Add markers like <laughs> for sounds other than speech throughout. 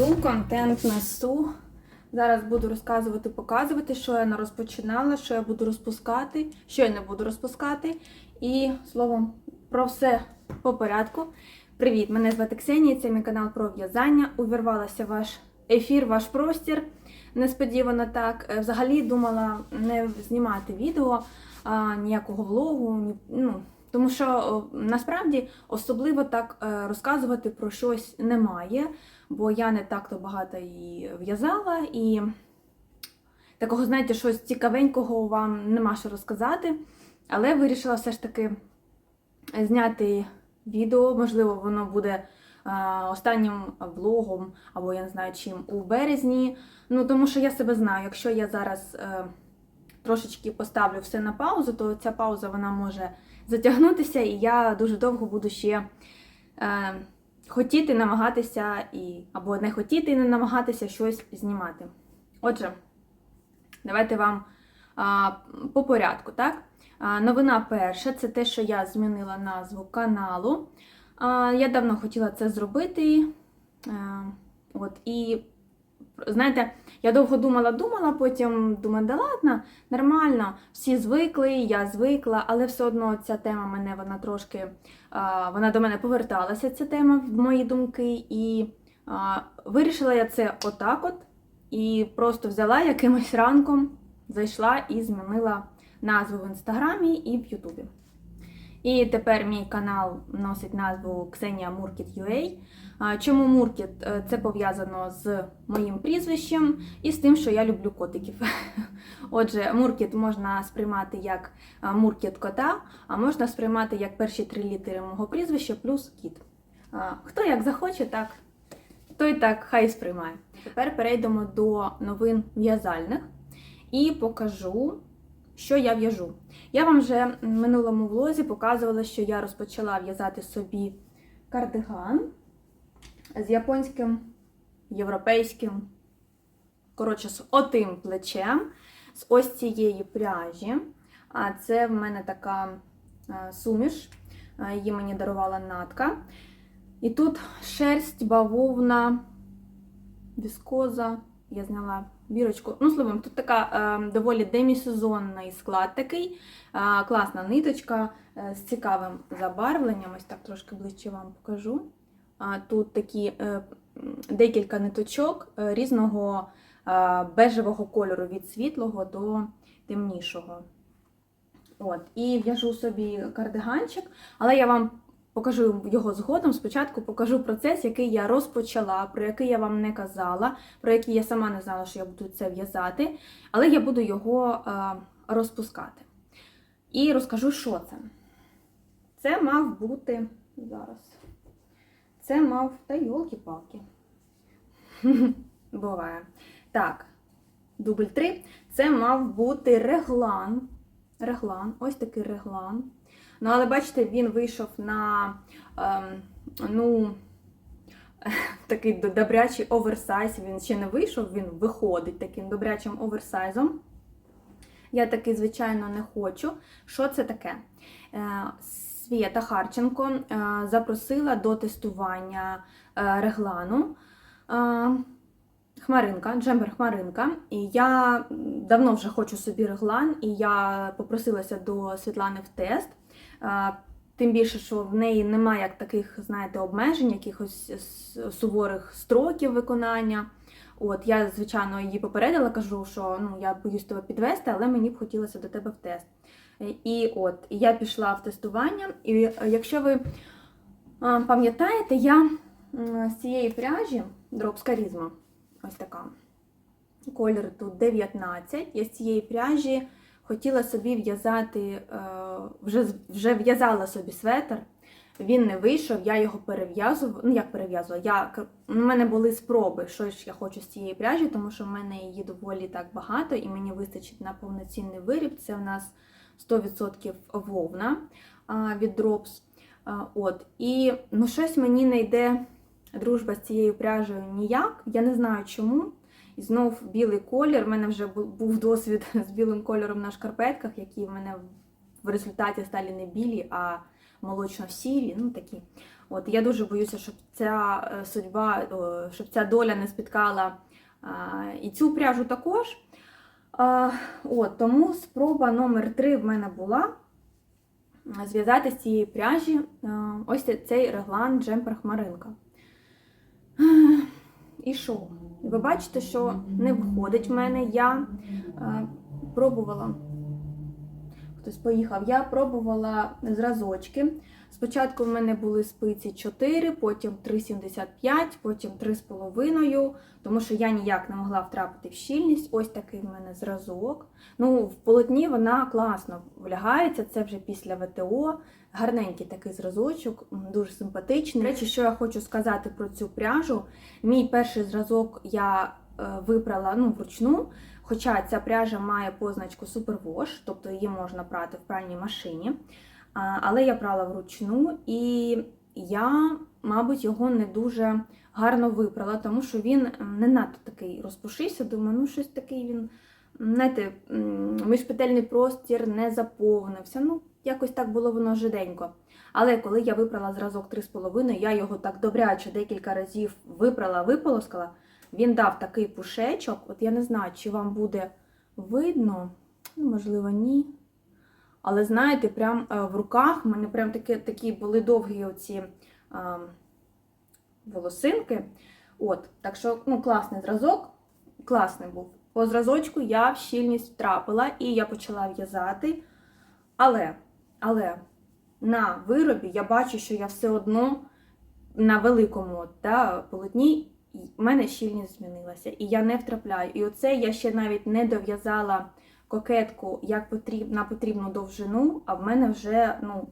Йду, контент несу. Зараз буду розказувати, показувати, що я не розпочинала, що я буду розпускати, що я не буду розпускати. І словом, про все по порядку. Привіт! Мене звати Ксенія, це мій канал про в'язання. Увірвалася ваш ефір, ваш простір. Несподівано так. Е, Взагалі думала не знімати відео, а, ніякого влогу. Ні, ну, тому що насправді особливо так е, розказувати про щось немає, бо я не так-то багато і в'язала, і такого, знаєте, щось цікавенького вам нема що розказати. Але вирішила все ж таки зняти відео, можливо, воно буде е, останнім влогом, або я не знаю чим у березні. Ну, тому що я себе знаю, якщо я зараз е, трошечки поставлю все на паузу, то ця пауза вона може затягнутися, і я дуже довго буду ще е, хотіти намагатися і або не хотіти і не намагатися щось знімати. Отже, давайте вам а, по порядку, так? А, новина перша це те, що я змінила назву каналу. А, я давно хотіла це зробити. А, от, і знаєте, я довго думала, думала, потім думаю, да ладно, нормально, всі звикли, я звикла, але все одно ця тема мене вона трошки вона до мене поверталася, ця тема в мої думки, і вирішила я це отак от. І просто взяла якимось ранком, зайшла і змінила назву в інстаграмі і в Ютубі. І тепер мій канал носить назву Ксенія Муркіт UA. Чому Муркіт? Е, Це пов'язано з моїм прізвищем і з тим, що я люблю котиків. <laughs> Отже, Муркіт можна сприймати як а, Муркіт кота, а можна сприймати як перші три літери мого прізвища плюс кіт. Хто як захоче, так той так хай сприймає. Тепер перейдемо до новин в'язальних і покажу, що я в'яжу. Я вам вже в минулому влозі показувала, що я розпочала в'язати собі кардиган з японським, європейським, коротше, з отим плечем, з ось цієї пряжі. А це в мене така е, суміш, е, її мені дарувала натка. І тут шерсть, бавовна, віскоза. Я зняла бірочку. Ну, словом, тут така е, доволі демісезонний склад такий. Е, класна ниточка е, з цікавим забарвленням. Ось так трошки ближче вам покажу. А, тут такі е, декілька ниточок е, різного е, бежевого кольору від світлого до темнішого. От, і в'яжу собі кардиганчик, але я вам покажу його згодом. Спочатку покажу процес, який я розпочала, про який я вам не казала, про який я сама не знала, що я буду це в'язати, але я буду його е, розпускати. І розкажу, що це. Це мав бути зараз. Це мав та йолки-палки. <laughs> Буває. Так, дубль 3. Це мав бути реглан. Реглан, ось такий реглан. Ну, але бачите, він вийшов на ем, ну, <laughs> такий добрячий оверсайз. Він ще не вийшов, він виходить таким добрячим оверсайзом. Я такий, звичайно, не хочу. Що це таке? Е, Свєта Харченко е, запросила до тестування е, реглану. Хмаринка, джемпер Хмаринка. І я давно вже хочу собі реглан, і я попросилася до Світлани в тест. Тим більше, що в неї немає як таких, знаєте, обмежень, якихось суворих строків виконання. От я, звичайно, її попередила, кажу, що ну я боюсь тебе підвести, але мені б хотілося до тебе в тест. Е, І от я пішла в тестування. І е, якщо ви пам'ятаєте, я з цієї пряжі Drops Charisma, ось така. Колір тут 19. Я з цієї пряжі хотіла собі в'язати, е, вже, вже в'язала собі светр. Він не вийшов, я його перев'язувала. Ну, як перев'язувала? Я, у мене були спроби, що ж я хочу з цієї пряжі, тому що в мене її доволі так багато, і мені вистачить на повноцінний виріб. Це у нас 100% вовна від Drops. От. І ну, щось мені не йде дружба з цією пряжею ніяк. Я не знаю чому. І знов білий колір. У мене вже був досвід <laughs> з білим кольором на шкарпетках, які в мене в результаті стали не білі, а молочно-сірі. Ну такі. От я дуже боюся, щоб ця е, судьба, щоб ця доля не спіткала і цю пряжу також. От, тому спроба номер 3 в мене була зв'язати з цієї пряжі а, ось цей реглан джемпер хмаринка. І що? Ви бачите, що не виходить в мене. Я е, пробувала. Хтось поїхав, я пробувала зразочки. Спочатку в мене були спиці 4, потім 3,75, потім 3,5, тому що я ніяк не могла втрапити в щільність. Ось такий в мене зразок. Ну, в полотні вона класно влягається, це вже після ВТО. Гарненький такий зразочок, дуже симпатичний. Речі, що я хочу сказати про цю пряжу. Мій перший зразок я е, випрала ну, вручну. Хоча ця пряжа має позначку Superwash, тобто її можна прати в пральній машині. Але я прала вручну і я, мабуть, його не дуже гарно випрала, тому що він не надто такий розпушився. Думаю, ну щось такий він, знаєте, міжпетельний простір не заповнився. Ну, якось так було воно жиденько. Але коли я випрала зразок 3,5, я його так добряче декілька разів випрала, виполоскала. Він дав такий пушечок. От я не знаю, чи вам буде видно, ну, можливо, ні. Але знаєте, прям е, в руках в мене прям такі, такі були довгі оці е, волосинки. От, так що, ну, класний зразок, класний був. По зразочку я в щільність втрапила і я почала в'язати. Але, але на виробі я бачу, що я все одно на великому да, полотні в мене щільність змінилася, і я не втрапляю. І оце я ще навіть не дов'язала кокетку як потріб, на потрібну довжину, а в мене вже, ну,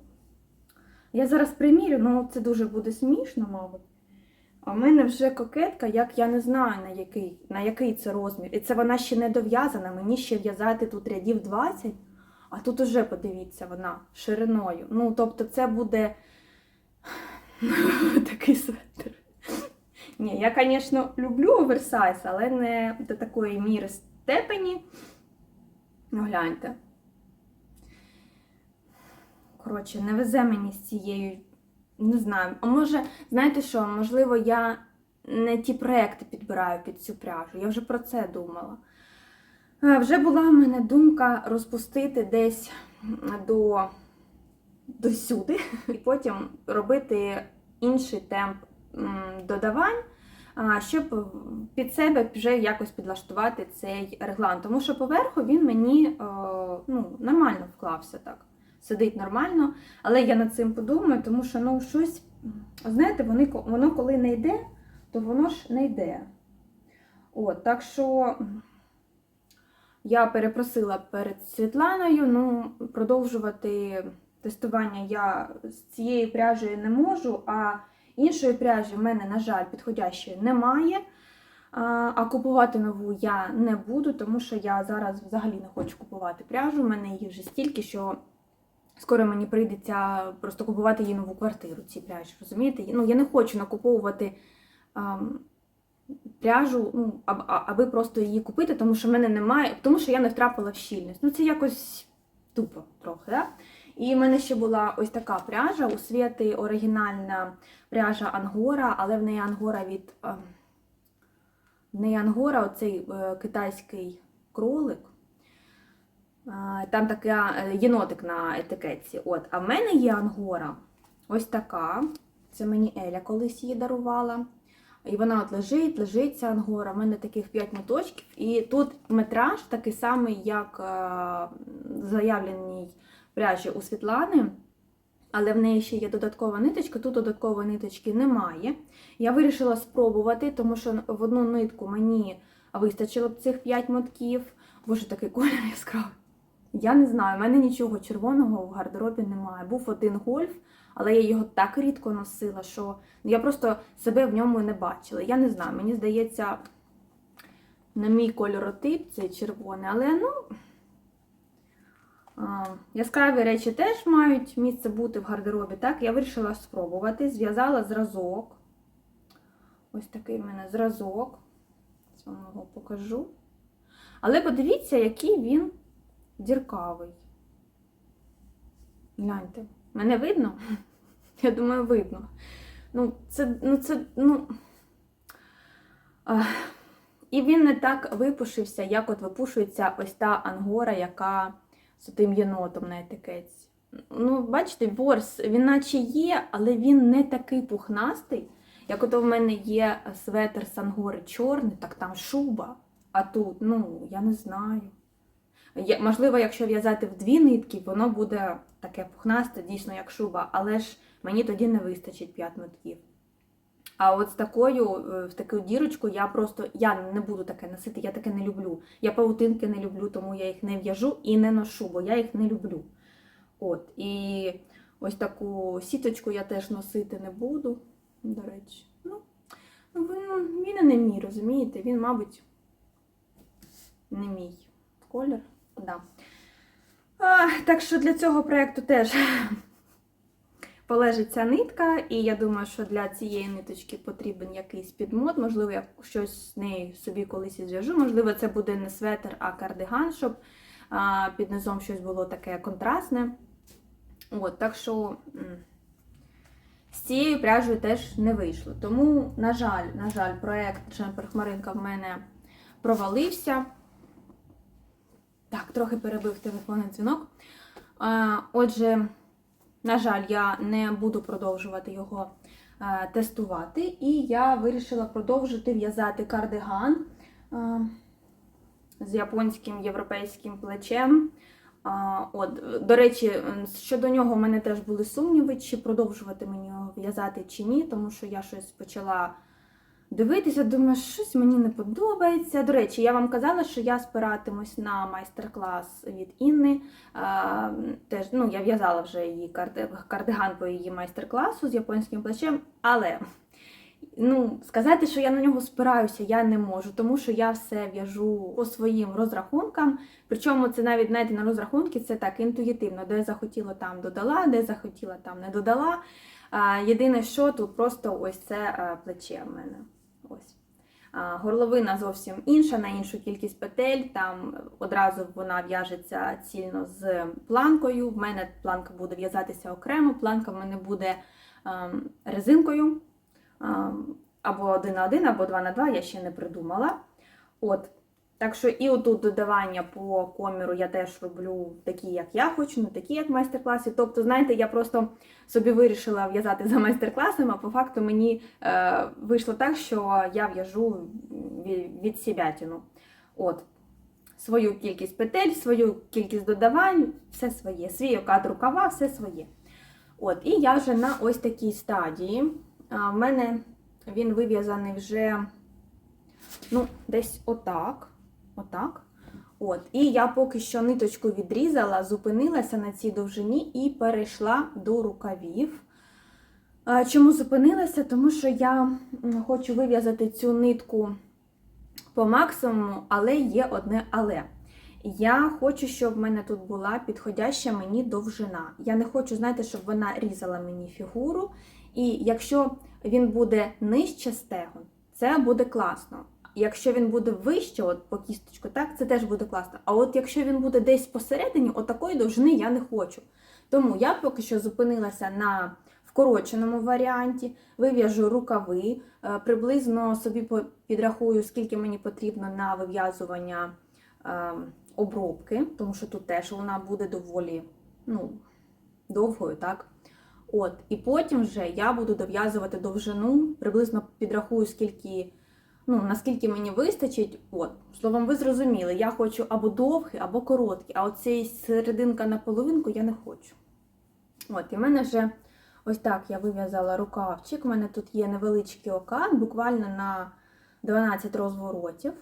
я зараз примірю, ну це дуже буде смішно, мабуть. А в мене вже кокетка, як я не знаю, на який, на який це розмір. І це вона ще не дов'язана, мені ще в'язати тут рядів 20, а тут уже, подивіться, вона шириною. Ну, тобто, це буде <laughs> такий светр. Ні, я, звісно, люблю оверсайз, але не до такої міри степені. Ну, гляньте. Коротше, не везе мені з цією, не знаю. А може, знаєте що, можливо, я не ті проекти підбираю під цю пряжу. Я вже про це думала. Вже була в мене думка розпустити десь до, до сюди, і потім робити інший темп додавань, щоб під себе вже якось підлаштувати цей реглан. Тому що поверху він мені е, ну, нормально вклався так. Сидить нормально, але я над цим подумаю, тому що ну, щось, знаєте, вони, воно коли не йде, то воно ж не йде. От, так що я перепросила перед Світланою, ну, продовжувати тестування я з цією пряжею не можу, а іншої пряжі в мене, на жаль, підходящої немає. А купувати нову я не буду, тому що я зараз взагалі не хочу купувати пряжу. У мене її вже стільки, що скоро мені прийдеться просто купувати її нову квартиру, ці пряжі. Розумієте? Ну, я не хочу накуповувати пряжу, ну, аб- аби просто її купити, тому що в мене немає, тому що я не втрапила в щільність. Ну, це якось тупо трохи, да? І в мене ще була ось така пряжа. У Світи оригінальна пряжа Ангора, але в неї Ангора від. В неї Ангора, оцей е, китайський кролик. Там така е, єнотик на етикетці. От. А в мене є Ангора ось така. Це мені Еля колись її дарувала. І вона от лежить, лежить ангора. У мене таких 5 моточків. І тут метраж такий самий, як е, заявленій пряжі у Світлани. Але в неї ще є додаткова ниточка, тут додаткової ниточки немає. Я вирішила спробувати, тому що в одну нитку мені вистачило б цих 5 мотків. Боже, такий колір яскравий. Я не знаю, в мене нічого червоного в гардеробі немає. Був один гольф, але я його так рідко носила, що я просто себе в ньому не бачила. Я не знаю, мені здається, на мій кольоротип цей червоний, але ну. Яскраві речі теж мають місце бути в гардеробі. Так, я вирішила спробувати. Зв'язала зразок. Ось такий в мене зразок. Зараз вам його покажу. Але подивіться, який він діркавий. Гляньте, мене видно? <laughs> Я думаю, видно. Ну, це, ну, це, ну. І він не так випушився, як от випушується ось та ангора, яка з тим єнотом на етикетці. Ну, бачите, ворс, він наче є, але він не такий пухнастий. Як от у мене є светр з ангори чорний, так там шуба. А тут, ну, я не знаю. Я, можливо, якщо в'язати в дві нитки, воно буде таке пухнасте, дійсно, як шуба, але ж мені тоді не вистачить 5 нитків. А от з такою, е, в таку дірочку я просто я не буду таке носити, я таке не люблю. Я павутинки не люблю, тому я їх не в'яжу і не ношу, бо я їх не люблю. От, і ось таку сіточку я теж носити не буду, до речі. Ну, ну, він, ну, він і не мій, розумієте? Він, мабуть, не мій колір. Да. А, так що для цього проєкту теж <laughs> полежить ця нитка, і я думаю, що для цієї ниточки потрібен якийсь підмот. Можливо, я щось з нею собі колись і зв'яжу. Можливо, це буде не светр, а кардиган, щоб а, під низом щось було таке контрастне. От, так що з цією пряжею теж не вийшло. Тому, на жаль, на жаль, проект Джемпер Хмаринка в мене провалився. Так, трохи перебив телефонний дзвінок. Отже, на жаль, я не буду продовжувати його е, тестувати, і я вирішила продовжити в'язати кардиган е, з японським європейським плечем. От, до речі, щодо нього в мене теж були сумніви, чи продовжувати мені його в'язати чи ні, тому що я щось почала дивитися, думаю, щось мені не подобається. До речі, я вам казала, що я спиратимусь на майстер-клас від Інни. А, теж, ну, я в'язала вже її кардиган по її майстер-класу з японським плечем, але ну, сказати, що я на нього спираюся, я не можу, тому що я все в'яжу по своїм розрахункам. Причому це навіть знаєте, на розрахунки це так інтуїтивно, де захотіла, там додала, де захотіла, там не додала. Єдине, що тут просто ось це а, плече в мене. Горловина зовсім інша, на іншу кількість петель. Там одразу вона в'яжеться цільно з планкою. В мене планка буде в'язатися окремо, планка в мене буде ем, резинкою. Ем, Або один на один, або два на два, я ще не придумала. От. Так що і отут додавання по коміру я теж роблю такі, як я хочу, не такі, як в майстер-класі. Тобто, знаєте, я просто собі вирішила в'язати за майстер-класом, а по факту мені е, вийшло так, що я в'яжу від, від. От. Свою кількість петель, свою кількість додавань, все своє. Свій окат рукава, все своє. От, і я вже на ось такій стадії. А, в мене він вив'язаний вже ну, десь отак. Отак. От. І я поки що ниточку відрізала, зупинилася на цій довжині і перейшла до рукавів. Чому зупинилася? Тому що я хочу вив'язати цю нитку по максимуму, але є одне але. Я хочу, щоб в мене тут була підходяща мені довжина. Я не хочу, знаєте, щоб вона різала мені фігуру. І якщо він буде нижче стегон, це буде класно. Якщо він буде вище, от по кісточку, так, це теж буде класно. А от якщо він буде десь посередині, от такої довжини я не хочу. Тому я поки що зупинилася на вкороченому варіанті, вив'яжу рукави, е, приблизно собі підрахую, скільки мені потрібно на вив'язування е, обробки, тому що тут теж вона буде доволі ну, довгою, так? От, і потім вже я буду дов'язувати довжину, приблизно підрахую, скільки, ну, наскільки мені вистачить. От, словом, ви зрозуміли, я хочу або довгий, або короткий, а оцей серединка на половинку я не хочу. От, і в мене вже ось так я вив'язала рукавчик. У мене тут є невеличкий окат, буквально на 12 розворотів.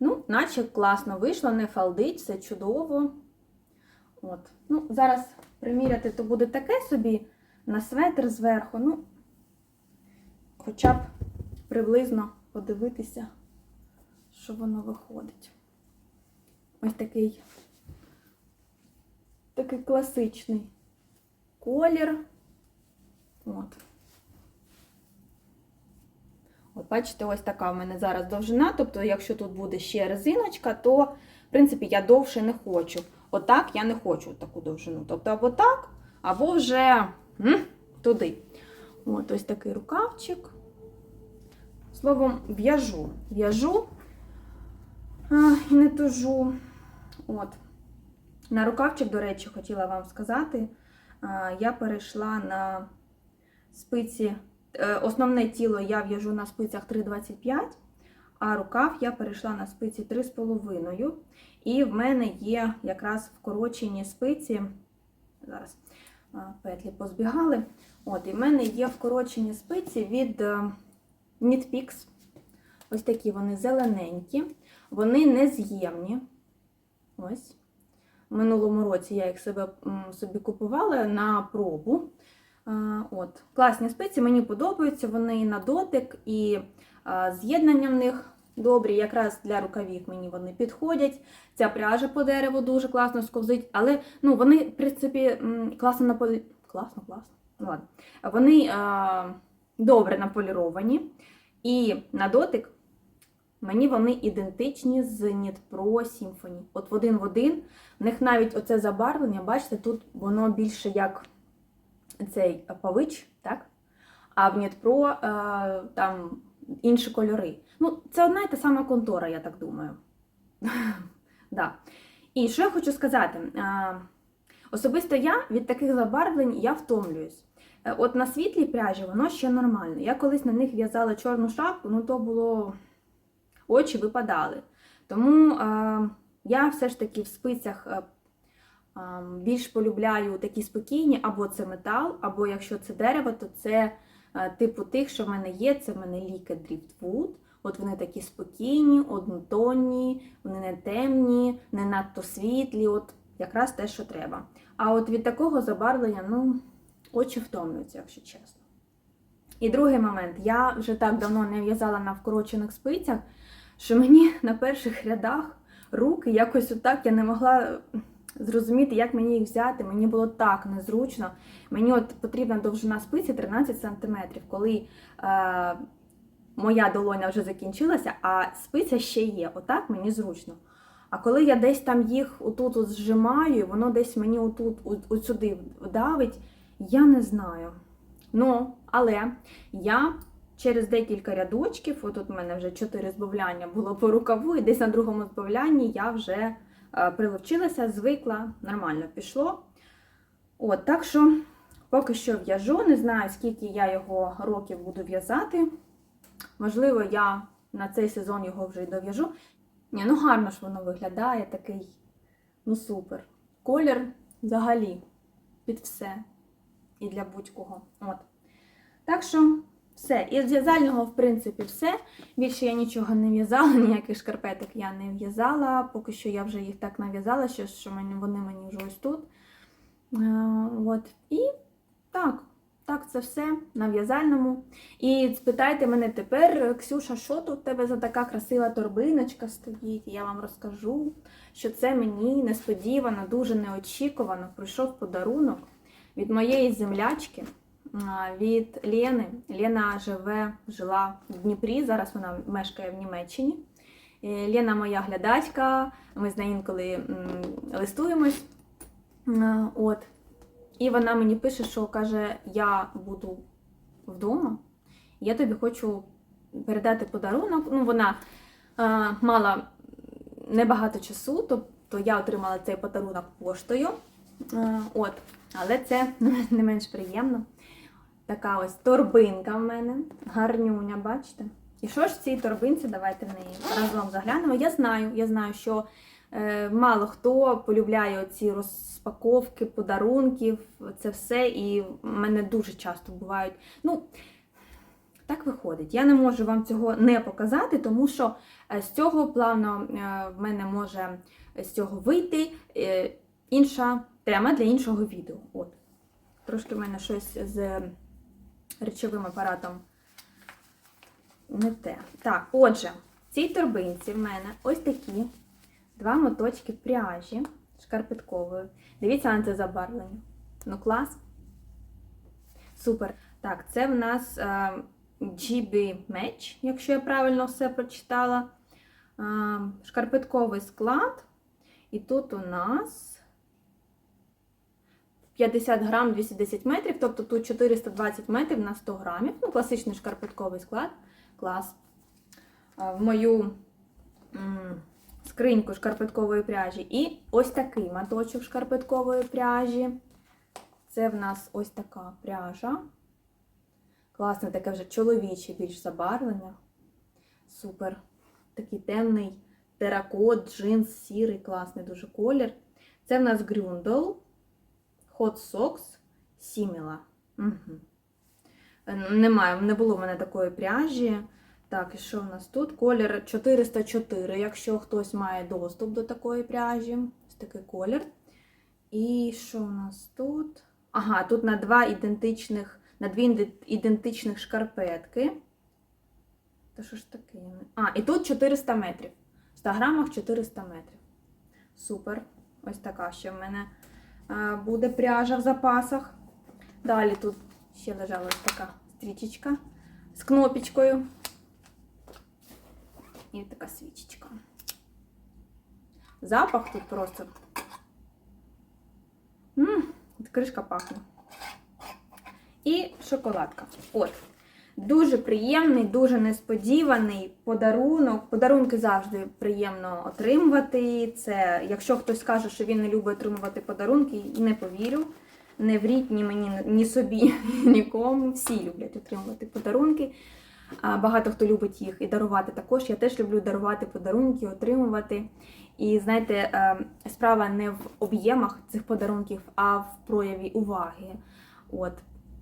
Ну, наче класно вийшло, не фалдить, все чудово. От. Ну, зараз приміряти то буде таке собі на светр зверху. Ну, хоча б приблизно подивитися, що воно виходить. Ось такий, такий класичний колір. От. От, бачите, ось така в мене зараз довжина. Тобто, якщо тут буде ще резиночка, то, в принципі, я довше не хочу. Отак я не хочу таку довжину. Тобто, або так, або вже туди. От ось такий рукавчик. Словом, в'яжу. В'яжу і не тужу. От. На рукавчик, до речі, хотіла вам сказати, я перейшла на спиці. е, Основне тіло я в'яжу на спицях 3,25, а рукав я перейшла на спиці 3,5. І в мене є якраз вкорочені спиці. Зараз петлі позбігали. От, і в мене є вкорочені спиці від е, Ось такі вони зелененькі, вони нез'ємні. Ось. В минулому році я їх себе, собі купувала на пробу. От. Класні спиці, мені подобаються, вони на дотик, і з'єднання в них добрі. Якраз для рукавів мені вони підходять. Ця пряжа по дереву дуже класно сковзить, але ну, вони, в принципі, класно наполі... Класно, класно. Ну, ладно. Вони добре наполіровані. І на дотик мені вони ідентичні з Knit Pro Symphony. От в один в один. В них навіть оце забарвлення, бачите, тут воно більше як цей павич, так? А в Knit е, там інші кольори. Ну, це одна і та сама контора, я так думаю. <laughs> да. І що я хочу сказати? Е, особисто я від таких забарвлень я втомлююсь. Е, От на світлій пряжі воно ще нормально. Я колись на них в'язала чорну шапку, ну то було очі випадали. Тому е, я все ж таки в спицях е, е, більш полюбляю такі спокійні, або це метал, або якщо це дерево, то це е, типу тих, що в мене є, це в мене Liquid Driftwood. От вони такі спокійні, однотонні, вони не темні, не надто світлі, от якраз те, що треба. А от від такого забарвлення, ну, очі втомлюються, якщо чесно. І другий момент, я вже так давно не в'язала на вкорочених спицях, що мені <laughs> на перших рядах руки якось отак я не могла зрозуміти, як мені їх взяти. Мені було так незручно. Мені от потрібна довжина спиці 13 см, коли е, моя долоня вже закінчилася, а спиця ще є. Отак мені зручно. А коли я десь там їх отут от зжимаю, воно десь мені отут, от, от сюди вдавить, я не знаю. Ну, але я через декілька рядочків, отут у мене вже 4 збавляння було по рукаву, і десь на другому збавлянні я вже е, приловчилася, звикла, нормально пішло. От, так що поки що в'яжу, не знаю, скільки я його років буду в'язати. Можливо, я на цей сезон його вже й дов'яжу. Ні, ну гарно ж воно виглядає, такий, ну супер. Колір взагалі під все. І для будь-кого. От. Так що все. І з в'язального, в принципі, все. Більше я нічого не в'язала, <laughs> ніяких шкарпеток я не в'язала. Поки що я вже їх так нав'язала, що, що вони мені вже ось тут. Е, от. І так, так, це все на в'язальному. І спитайте мене тепер, Ксюша, що тут у тебе за така красива торбиночка стоїть? Я вам розкажу, що це мені несподівано, дуже неочікувано прийшов подарунок від моєї землячки, від Лени. Лена живе, жила в Дніпрі, зараз вона мешкає в Німеччині. Е, Лена моя глядачка, ми з нею інколи листуємось. От. І вона мені пише, що каже, я буду вдома, я тобі хочу передати подарунок. Ну, вона а, мала небагато часу, тобто я отримала цей подарунок поштою. А, от. Але це <laughs> не менш приємно. Така ось торбинка в мене, гарнюня, бачите? І що ж в цій торбинці? Давайте в неї разом заглянемо. Я знаю, я знаю, що е, мало хто полюбляє ці розпаковки, подарунків, це все. І в мене дуже часто бувають. Ну, так виходить. Я не можу вам цього не показати, тому що е, з цього плавно е, в мене може з цього вийти е, інша тема для іншого відео. От. Трошки в мене щось з речовим апаратом не те. Так, отже, в цій торбинці в мене ось такі два моточки пряжі шкарпеткової. Дивіться на це забарвлення. Ну, клас. Супер. Так, це в нас е, GB Match, якщо я правильно все прочитала. Е, шкарпетковий склад. І тут у нас 50 грам 210 метрів, тобто тут 420 метрів на 100 грамів. Ну, класичний шкарпетковий склад. Клас. В мою скриньку шкарпеткової пряжі. І ось такий маточок шкарпеткової пряжі. Це в нас ось така пряжа. Класне таке вже чоловіче більш забарвлення. Супер. Такий темний теракот, джинс, сірий, класний дуже колір. Це в нас Gründel Hot Socks Simila. Угу. Немає, не було в мене такої пряжі. Так, і що в нас тут? Колір 404, якщо хтось має доступ до такої пряжі. Ось такий колір. І що у нас тут? Ага, тут на два ідентичних, на дві ідентичних шкарпетки. Та що ж таке? А, і тут 400 метрів. В 100 грамах 400 метрів. Супер. Ось така ще в мене буде пряжа в запасах. Далі тут ще лежала ось така стрічечка з кнопочкою. І така свічечка. Запах тут просто. М, кришка пахне. І шоколадка. От. Дуже приємний, дуже несподіваний подарунок. Подарунки завжди приємно отримувати. Це, якщо хтось скаже, що він не любить отримувати подарунки, не повірю. Не вріть ні мені, ні собі, <laughs> нікому. Всі люблять отримувати подарунки. Багато хто любить їх і дарувати також. Я теж люблю дарувати подарунки, отримувати. І знаєте, е, справа не в об'ємах цих подарунків, а в прояві уваги. От.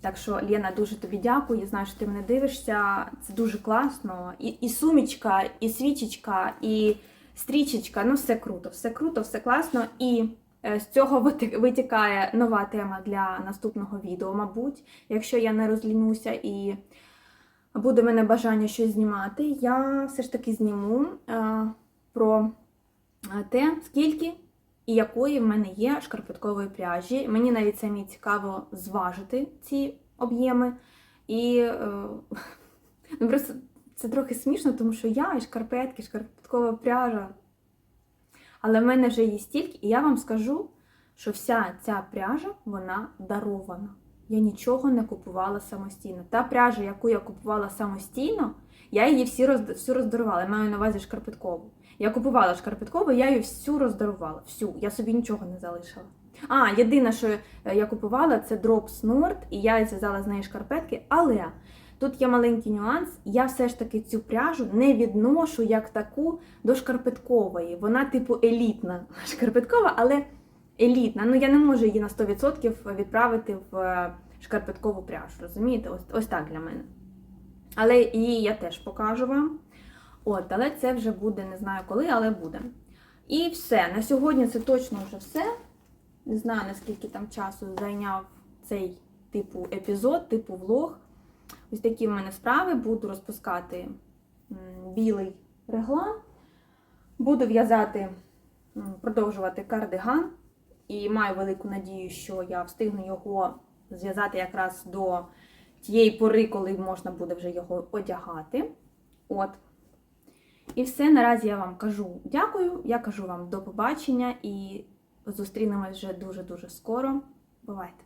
Так що, Лена, дуже тобі дякую. Я знаю, що ти мене дивишся. Це дуже класно. І, і сумічка, і свічечка, і стрічечка. Ну, все круто, все круто, все класно. І е, з цього витікає нова тема для наступного відео, мабуть. Якщо я не розлінюся і буде мене бажання щось знімати, я все ж таки зніму е, про те, скільки і якої в мене є шкарпеткової пряжі. Мені навіть самі цікаво зважити ці об'єми. І е, ну, просто це трохи смішно, тому що я і шкарпетки, шкарпеткова пряжа. Але в мене вже є стільки, і я вам скажу, що вся ця пряжа вона дарована. Я нічого не купувала самостійно. Та пряжа, яку я купувала самостійно, я її всі роздарувала. Я маю на увазі шкарпеткову. Я купувала шкарпеткову, я її всю роздарувала. Всю. Я собі нічого не залишила. А, єдине, що е, я купувала, це Drops Nord, і я зв'язала з неї шкарпетки. Але тут є маленький нюанс. Я все ж таки цю пряжу не відношу як таку до шкарпеткової. Вона, типу, елітна <laughs> шкарпеткова, але елітна. Ну я не можу її на 100% відправити в е, шкарпеткову пряжу. Розумієте? Ось, ось так для мене. Але її я теж покажу вам. От, але це вже буде, не знаю коли, але буде. І все. На сьогодні це точно вже все. Не знаю, наскільки там часу зайняв цей типу епізод, типу влог. Ось такі в мене справи. Буду розпускати білий реглан. Буду в'язати, продовжувати кардиган. І маю велику надію, що я встигну його зв'язати якраз до тієї пори, коли можна буде вже його одягати. От. І все, наразі я вам кажу дякую. Я кажу вам до побачення і зустрінемось вже дуже-дуже скоро. Бувайте!